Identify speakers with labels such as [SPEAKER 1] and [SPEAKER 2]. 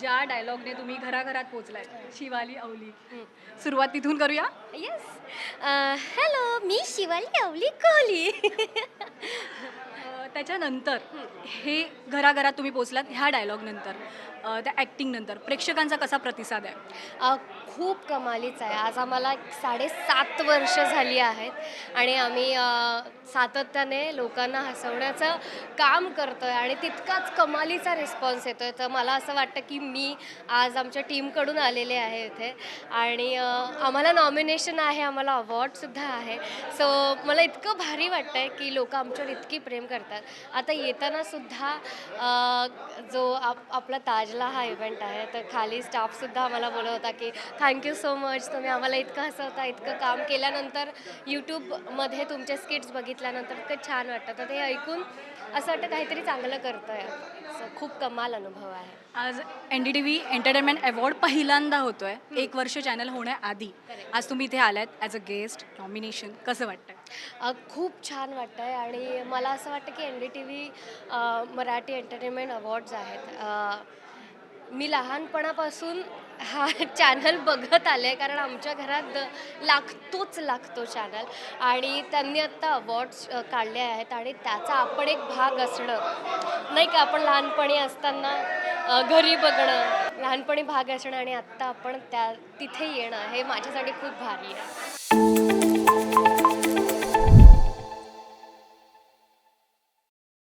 [SPEAKER 1] ज्या डायलॉगने तुम्ही घराघरात पोचलाय शिवाली अवली. सुरुवात तिथून करूया?
[SPEAKER 2] येस हॅलो मी शिवाली अवली कोहली.
[SPEAKER 1] त्याच्यानंतर हे घराघरात तुम्ही पोचलात ह्या डायलॉग नंतर त्या ॲक्टिंग नंतर. प्रेक्षकांचा कसा प्रतिसाद आहे?
[SPEAKER 2] खूप कमालीचा आहे. आज आम्हाला साडेसात वर्ष झाली आहेत आणि आम्ही सातत्याने लोकांना हसवण्याचं काम करतो आहे आणि तितकाच कमालीचा रिस्पॉन्स येतो आहे तर मला असं वाटतं की मी आज आमच्या टीमकडून आलेले आहे इथे आणि आम्हाला नॉमिनेशन आहे आम्हाला अवॉर्डसुद्धा आहे. सो मला इतकं भारी वाटतं आहे की लोक आमच्यावर इतकी प्रेम करतात. आता येताना सुद्धा अ, जो आप आपला ताजला हा इव्हेंट आहे तर खाली स्टाफसुद्धा आम्हाला बोलत होता की थँक्यू सो मच तुम्ही आम्हाला इतकं हसवता इतकं काम केल्यानंतर यूट्यूबमध्ये तुमचे स्किट्स बघितल्यानंतर इतकं छान वाटतं. तर ते ऐकून असं वाटतं काहीतरी चांगलं करतो आहे खूप कमाल अनुभव आहे.
[SPEAKER 1] आज N D T V entertainment award पहिल्यांदा होतोय. एक वर्ष चॅनल होण्याआधी. आज तुम्ही इथे आलात ॲज अ गेस्ट नॉमिनेशन कसं वाटतंय?
[SPEAKER 2] अ, खूप छान वाटतं आहे आणि मला असं वाटतं की N D T V Marathi entertainment awards आहेत. मी लहानपणापासून हा चॅनल बघत आले आहे कारण आमच्या घरात द- लागतोच लागतो चॅनल आणि त्यांनी आत्ता अवॉर्ड्स काढले आहेत आणि त्याचा आपण एक भाग असणं नाही का आपण लहानपणी असताना घरी बघणं लहानपणी भाग असणं आणि आत्ता आपण त्या तिथे येणं हे माझ्यासाठी खूप भारी आहे.